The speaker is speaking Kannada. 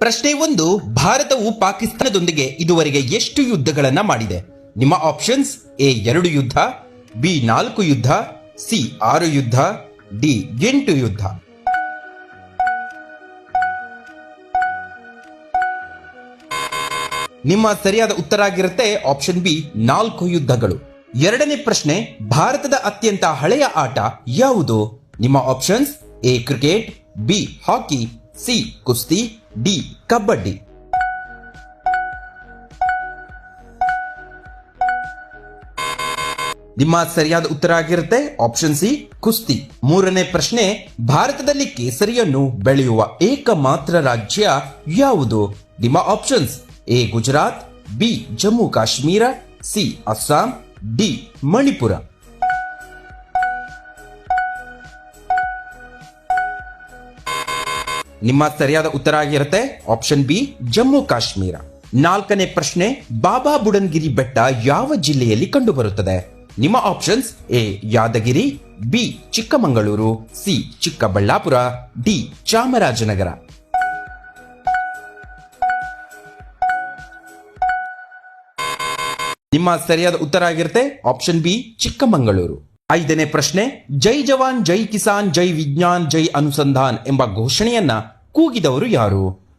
ಪ್ರಶ್ನೆ ಒಂದು, ಭಾರತವು ಪಾಕಿಸ್ತಾನದೊಂದಿಗೆ ಇದುವರೆಗೆ ಎಷ್ಟು ಯುದ್ಧಗಳನ್ನ ಮಾಡಿದೆ? ನಿಮ್ಮ ಆಪ್ಷನ್ಸ್ ಎ ಎರಡು ಯುದ್ಧ, ಬಿ ನಾಲ್ಕು ಯುದ್ಧ, ಸಿ ಆರು ಯುದ್ಧ, ಡಿ ಎಂಟು ಯುದ್ಧ. ನಿಮ್ಮ ಸರಿಯಾದ ಉತ್ತರ ಆಗಿರುತ್ತೆ ಆಪ್ಷನ್ ಬಿ, ನಾಲ್ಕು ಯುದ್ಧಗಳು. ಎರಡನೇ ಪ್ರಶ್ನೆ, ಭಾರತದ ಅತ್ಯಂತ ಹಳೆಯ ಆಟ ಯಾವುದು? ನಿಮ್ಮ options A cricket, B hockey, C ಕುಸ್ತಿ ಡಿ, ಕಬಡ್ಡಿ. ನಿಮ್ಮ ಸರಿಯಾದ ಉತ್ತರ ಆಗಿರುತ್ತೆ ಆಪ್ಷನ್ ಸಿ, ಕುಸ್ತಿ. ಮೂರನೇ ಪ್ರಶ್ನೆ, ಭಾರತದಲ್ಲಿ ಕೇಸರಿಯನ್ನು ಬೆಳೆಯುವ ಏಕಮಾತ್ರ ರಾಜ್ಯ ಯಾವುದು? ನಿಮ್ಮ options, A, Gujarat, B, Jammu Kashmir, C, Assam, D, Manipur. ನಿಮ್ಮ ಸರಿಯಾದ ಉತ್ತರ ಆಗಿರುತ್ತೆ. ಆಪ್ಷನ್ ಬಿ ಜಮ್ಮು ಕಾಶ್ಮೀರ ನಾಲ್ಕನೇ ಪ್ರಶ್ನೆ, ಬಾಬಾ ಬುಡನ್ಗಿರಿ ಬೆಟ್ಟ ಯಾವ ಜಿಲ್ಲೆಯಲ್ಲಿ ಕಂಡುಬರುತ್ತದೆ? ನಿಮ್ಮ options A Yadgir B Chikkamagaluru C Chikkaballapura D Chamarajanagar. ನಿಮ್ಮ ಸರಿಯಾದ ಉತ್ತರ ಆಗಿರುತ್ತೆ. Option B Chikkamagaluru. ಐದನೇ ಪ್ರಶ್ನೆ ಜೈ ಜವಾನ್ ಜೈ ಕಿಸಾನ್ ಜೈ ವಿಜ್ಞಾನ್ ಜೈ ಅನುಸಂಧಾನ್ ಎಂಬ ಘೋಷಣೆಯನ್ನ ಕೂಗಿದವರು ಯಾರು?